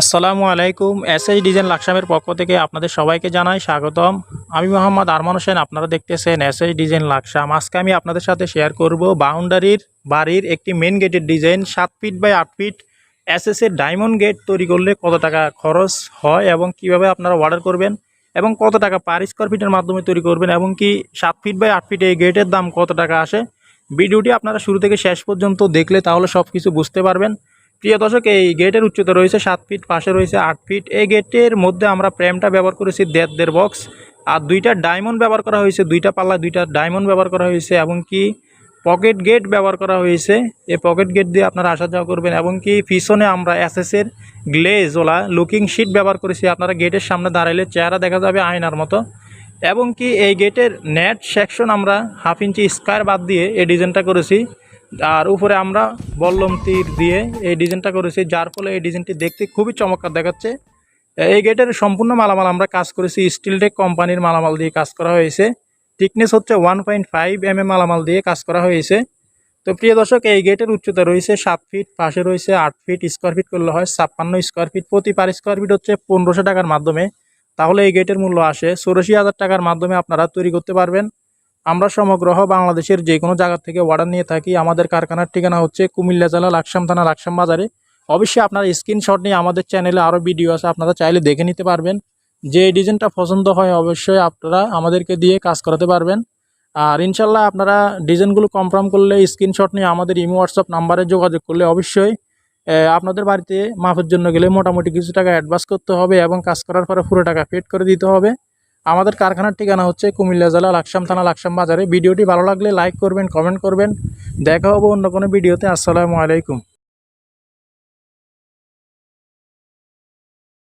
আসসালামু আলাইকুম S H design লাকসামের পক্ষ থেকে আপনাদের সবাইকে জানাই স্বাগতম। আমি মোহাম্মদ আরমান হোসেন, আপনারা দেখতেছেন এস এইচ ডিজাইন লাকসাম। আজকে আমি আপনাদের সাথে শেয়ার করব বাউন্ডারির বাড়ির একটি মেন গেটের ডিজাইন সাত ফিট বাই আট ফিট এস এর ডায়মন্ড গেট তৈরি করলে কত টাকা খরচ হয় এবং কীভাবে আপনারা অর্ডার করবেন এবং কত টাকা পার স্কোয়ার ফিটের মাধ্যমে তৈরি করবেন এবং কি সাত ফিট বাই আট ফিট এই গেটের দাম কত টাকা আসে। ভিডিওটি আপনারা শুরু থেকে শেষ পর্যন্ত দেখলে তাহলে সব কিছু বুঝতে পারবেন। প্রিয় দর্শক, এই গেটের উচ্চতা রয়েছে সাত ফিট, পাশে রয়েছে আট ফিট। এই গেটের মধ্যে আমরা প্রেমটা ব্যবহার করেছি দেড় দেড় বক্স আর দুইটা ডায়মন্ড ব্যবহার করা হয়েছে, দুইটা পাল্লা, দুইটা ডায়মন্ড ব্যবহার করা হয়েছে এবং কি পকেট গেট ব্যবহার করা হয়েছে। এই পকেট গেট দিয়ে আপনারা আসা যাওয়া করবেন এবং কি পিছনে আমরা এসএসের গ্লেজ ওলা লুকিং শিট ব্যবহার করেছি। আপনারা গেটের সামনে দাঁড়াইলে চেহারা দেখা যাবে আয়নার মতো। এবং কি এই গেটের নেট সেকশন আমরা হাফ ইঞ্চি স্কোয়ার বাদ দিয়ে এই ডিজাইনটা করেছি। আর উপরে আমরা বল্লম তীর দিয়ে এই ডিজাইনটা করেছি, যার ফলে এই ডিজাইনটি দেখতে খুবই চমৎকার দেখাচ্ছে। এই গেটের সম্পূর্ণ মালামাল আমরা কাজ করেছি স্টিলটেক কোম্পানির মালামাল দিয়ে কাজ করা হয়েছে। থিকনেস হচ্ছে ওয়ান পয়েন্ট ফাইভ এম মালামাল দিয়ে কাজ করা হয়েছে। তো প্রিয় দর্শক, এই গেটের উচ্চতা রয়েছে সাত ফিট পাশে রয়েছে আট ফিট স্কোয়ার ফিট করলে হয় ছাপ্পান্ন স্কোয়ার ফিট প্রতি পার স্কোয়ার ফিট হচ্ছে পনেরোশো টাকার মাধ্যমে। তাহলে এই গেটের মূল্য আসে চৌরাশি হাজার টাকার মাধ্যমে আপনারা তৈরি করতে পারবেন। আমরা সমগ্র বাংলাদেশের যে কোনো জায়গা থেকে অর্ডার নিয়ে থাকি। আমাদের কারখানার ঠিকানা হচ্ছে কুমিল্লা জেলা লাকসাম থানা লাকসাম বাজারে। অবশ্যই আপনার স্ক্রিনশট নিয়ে আমাদের চ্যানেলে আরও ভিডিও আছে, আপনারা চাইলে দেখে নিতে পারবেন। যে ডিজাইনটা পছন্দ হয় অবশ্যই আপনারা আমাদেরকে দিয়ে কাজ করাতে পারবেন। আর ইনশাল্লাহ আপনারা ডিজাইনগুলো কনফার্ম করলে স্ক্রিনশট নিয়ে আমাদের ইমো হোয়াটসঅ্যাপ নাম্বারে যোগাযোগ করলে অবশ্যই আপনাদের বাড়িতে মাফের জন্য গেলে মোটামুটি কিছু টাকা অ্যাডভান্স করতে হবে এবং কাজ করার পরে পুরো টাকা পেড করে দিতে হবে। আমাদের কারখানার ঠিকানা হচ্ছে কুমিল্লা জেলা লাকসাম থানা লাকসাম বাজারে। ভিডিওটি ভালো লাগলে লাইক করবেন কমেন্ট করবেন। দেখা হব অন্য কোনো ভিডিওতে। আসসালামু আলাইকুম।